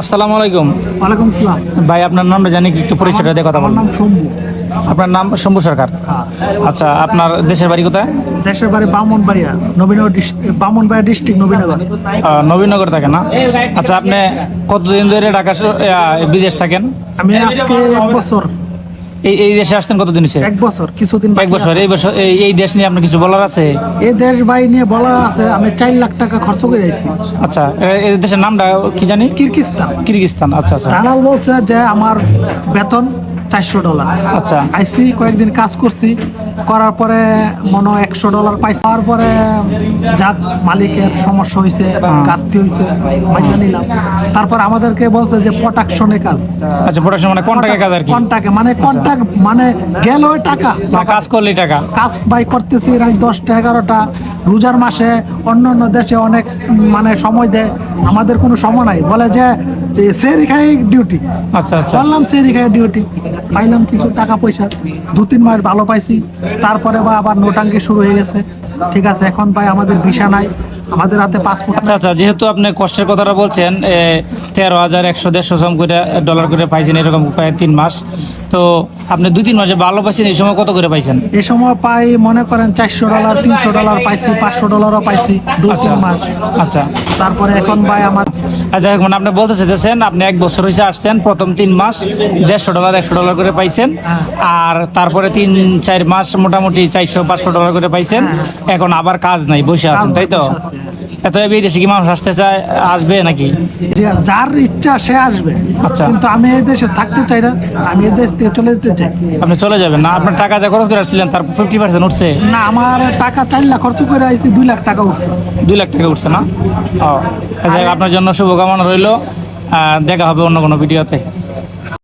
আসসালামু আলাইকুম। ওয়ালাইকুম সালাম। ভাই আপনার নামটা জানি কি একটু পরিচয়টা দিয়ে কথা বলুন। নাম শম্ভু। আপনার নাম শম্ভু সরকার? আচ্ছা আপনার দেশের বাড়ি কোথায়? দেশের বাড়ি বামনবাড়িয়া নবীনগর ডিস্ট্রিক্ট বামনবাড়িয়া ডিস্ট্রিক্ট নবীনগর। নবীনগর থাকে না? আচ্ছা আপনি কতদিন ধরে ঢাকা বিদেশ থাকেন? আমি আজকে এক বছর এই এই দেশে আসছেন কতদিন হয়েছে এক বছর কিছুদিন এক বছর। এই বছর এই- দেশ নিয়ে আপনার কিছু বলার আছে? এই দেশ নিয়ে বলা আছে আমি চার লাখ টাকা খরচ করে আইছি। আচ্ছা এই দেশের নামটা কি জানি? আচ্ছা আচ্ছা। দালাল বলছে যে আমার বেতন চারশো ডলার। আচ্ছা। আইসি কয়েকদিন কাজ করছি করার পরে মনে হয় একশো ডলার পাইছি। তারপরে যাক মালিকের সমস্যা হয়েছে ঘাটতি হয়েছে মাইনা নিলাম। তারপর আমাদেরকে বলছে যে প্রোডাকশনে কাজ। আচ্ছা প্রোডাকশন মানে কন্ট্রাক্টের কাজ আর কি? কন্টাকে? মানে কন্টাক্ট মানে গেল ওই টাকা। মানে কাজ করলেই টাকা। কাজ বাই করতেছি রাত দশটা এগারোটা। রোজার মাসে অন্য অন্য দেশে অনেক মানে সময় দেয় আমাদের কোনো সময় নাই। বলে যে সেরি খাই ডিউটি আচ্ছা আচ্ছা। বললাম সেরি খাই ডিউটি পাইলাম কিছু টাকা পয়সা। দু তিন মাস ভালো পাইছি। তারপরে বা আবার নোটাঙ্কি শুরু হয়ে গেছে। ঠিক আছে এখন ভাই আমাদের ভিসা নাই। আমাদের হাতে পাসপোর্ট আচ্ছা আচ্ছা যেহেতু আপনি কষ্টের কথাটা বলছেন তেরো হাজার একশো দেড়শো করে ডলার করে পাইছেন এরকম প্রায় তিন মাস। তো আপনি দুই তিন মাসে ভালো পাইছেন এই সময় কত করে পাইছেন? এই সময় পাই মনে করেন চারশো ডলার তিনশো ডলার পাইছি পাঁচশো ডলারও পাইছি দু আচ্ছা তিন মাস। আচ্ছা। তারপরে এখন ভাই আমার আচ্ছা মানে আপনি বলতে চাইতেছেন আপনি এক বছর হয়েছে আসছেন প্রথম তিন মাস দেড়শো ডলার একশো ডলার করে পাইছেন আর তারপরে তিন চার মাস মোটামুটি চারশো পাঁচশো ডলার করে পাইছেন এখন আবার কাজ নাই বসে আছেন তাই তো। এত এই কি মানুষ আসতে চায় আসবে নাকি? যার ইচ্ছা সে আসবে। আচ্ছা। কিন্তু আমি এই দেশে থাকতে চাই না আমি এই দেশ থেকে চলে যেতে চাই। আপনি চলে যাবেন না? আপনার টাকা যা খরচ করে আসছিলেন তার ফিফটি পার্সেন্ট উঠছে? না আমার টাকা চার লাখ খরচ করে আইছি দুই লাখ টাকা উঠছে। দুই লাখ টাকা উঠছে না? ও আচ্ছা আপনার জন্য শুভকামনা রইল। দেখা হবে অন্য কোনো ভিডিওতে।